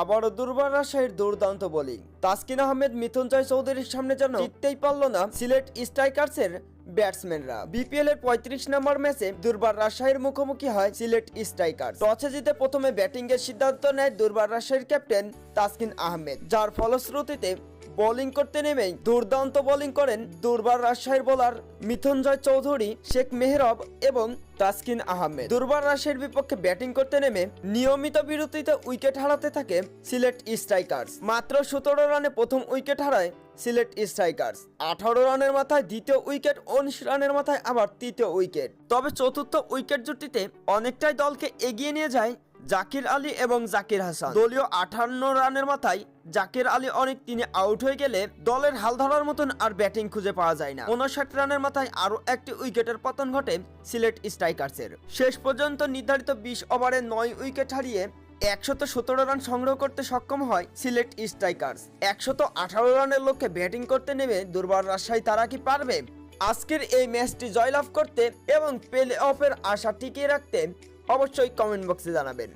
আবারও দুর্বার রাজশাহীর দুর্দান্ত বোলিং। তাসকিন আহমেদ, মিথুন জয় চৌধুরীর সামনে যেন জিততেই পারল না সিলেট স্ট্রাইকার্সের ব্যাটসম্যানরা। বিপিএল এর পঁয়ত্রিশ নম্বর ম্যাচে দুর্বার রাজশাহীর মুখোমুখি হয় সিলেট স্ট্রাইকার টসে জিতে প্রথমে ব্যাটিং এর সিদ্ধান্ত নেয় দুর্বার রাজশাহীর ক্যাপ্টেন তাসকিন আহমেদ, যার ফলশ্রুতিতে বোলিং করতে নেমেই দুর্দান্ত বোলিং করেন দুর্বার রাজশাহীর বোলার মিথুনজয় চৌধুরী, শেখ মেহরব এবং তাসকিন আহমেদ। দুর্বার রাজশাহীর বিপক্ষে ব্যাটিং করতে নেমে নিয়মিত বিরতিতে উইকেট হারাতে থাকে সিলেট স্ট্রাইকার্স। মাত্র সতেরো রানে প্রথম উইকেট হারায় সিলেট স্ট্রাইকার্স। আঠারো রানের মাথায় দ্বিতীয় উইকেট, উনিশ রানের মাথায় আবার তৃতীয় উইকেট। তবে চতুর্থ উইকেট জুটিতে অনেকটাই দলকে এগিয়ে নিয়ে যায় জাকির আলী এবং জাকির হাসান। দলীয় আঠান্ন রানের মাথায় জাকির আলী অনেক তিনি আউট হয়ে গেলে দলের হাল ধরার মতন আর ব্যাটিং খুঁজে পাওয়া যায় না। উনষাট রানের মাথায় আরও একটি উইকেটের পতন ঘটে সিলেট স্ট্রাইকার্সের। শেষ পর্যন্ত নির্ধারিত বিশ ওভারে নয় উইকেট হারিয়ে একশত সতেরো রান সংগ্রহ করতে সক্ষম হয় সিলেট স্ট্রাইকার্স। একশত আঠারো রানের লক্ষ্যে ব্যাটিং করতে নেমে দুর্বার রাজশাহী তারা কি পারবে? আজকের এই ম্যাচটি জয়লাভ করতে এবং প্লে অফের আশা টিকিয়ে রাখতে অবশ্যই কমেন্ট বক্সে জানাবেন।